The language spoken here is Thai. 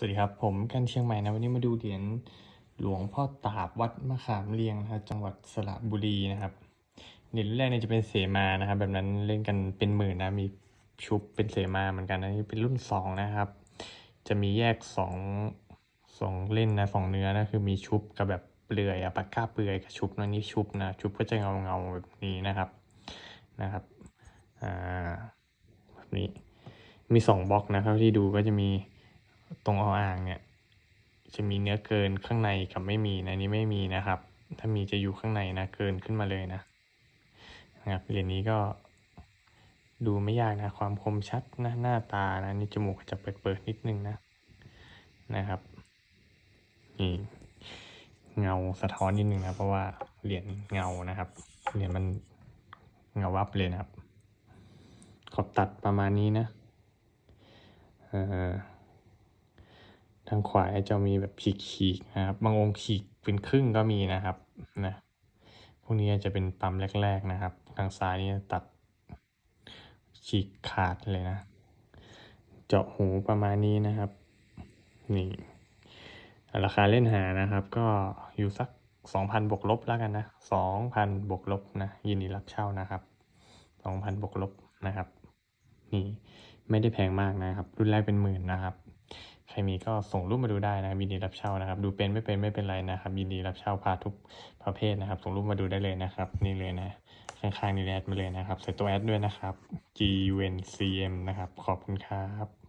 สวัสดีครับ ผมกันเชียงใหม่นะวันนี้มาดูเหรียญหลวงพ่อตาบวัดมะขามเรียงนะครับจังหวัดสระบุรีนะครับเหรียญแรกเนี่ยจะเป็นเสมานะครับ แบบนั้นเล่นกันเป็นหมื่นนะมีชุบเป็นเสมาเหมือนกันนะนี่เป็นรุ่นสองนะครับ จะมีแยกสองสองเล่นนะสองเนื้อนะคือมีชุบกับแบบเปลือยอะปากกาเปลือยกับชุบนะนี่ชุบนะชุบก็จะเงาเงาๆแบบนี้นะครับนะครับอ่าแบบนี้มีสองบล็อกนะครับที่ดูก็จะมี ตรงออ่างเนี่ย จะมีเนื้อเกินข้างในกับไม่มีนะนนี้ไม่มีนะครับ ถ้ามีจะอยู่ข้างในนะเกินขึ้นมาเลยนะนะครับเหรียญนี้ก็ดูไม่ยากนะ ความคมชัดนะหน้าตานะนี่จมูกจะเปิดเปิดๆนิดนึงนะนะครับนี่เงาสะท้อนนิดนึงนะเพราะว่าเหรียญเงานะครับเหรียญมันเงาวับเลยนะครับเขาตัดประมาณนี้นะเออ ทางขวาจะมีแบบฉีกๆนะครับ บางองค์ฉีกเป็นครึ่งก็มีนะครับนะพวกนี้จะเป็นปั๊มแรก ๆนะครับ ทางซ้ายนี่ตัดฉีกขาดเลยนะ เจาะหูประมาณนี้นะครับนี่ราคาเล่นหานะครับ ก็อยู่สักสองพันบวกลบแล้วกันนะสองพันบวกลบนะยินดีรับเช่านะครับสองพันบวกลบนะครับนี่ไม่ได้แพงมากนะครับ รุ่นแรกเป็นหมื่นนะครับ มีก็ส่งรูปมาดูได้นะครับยินดีรับเช่านะครับ ดูเป็นไม่เป็นไม่เป็นไรนะครับ ยินดีรับเช่าพาทุกประเภทนะครับ ส่งรูปมาดูได้เลยนะครับ นี่เลยนะข้างๆนี่แอดมาเลยนะครับ ใส่ตัวแอดด้วยนะครับ G U N C M นะครับ ขอบคุณครับ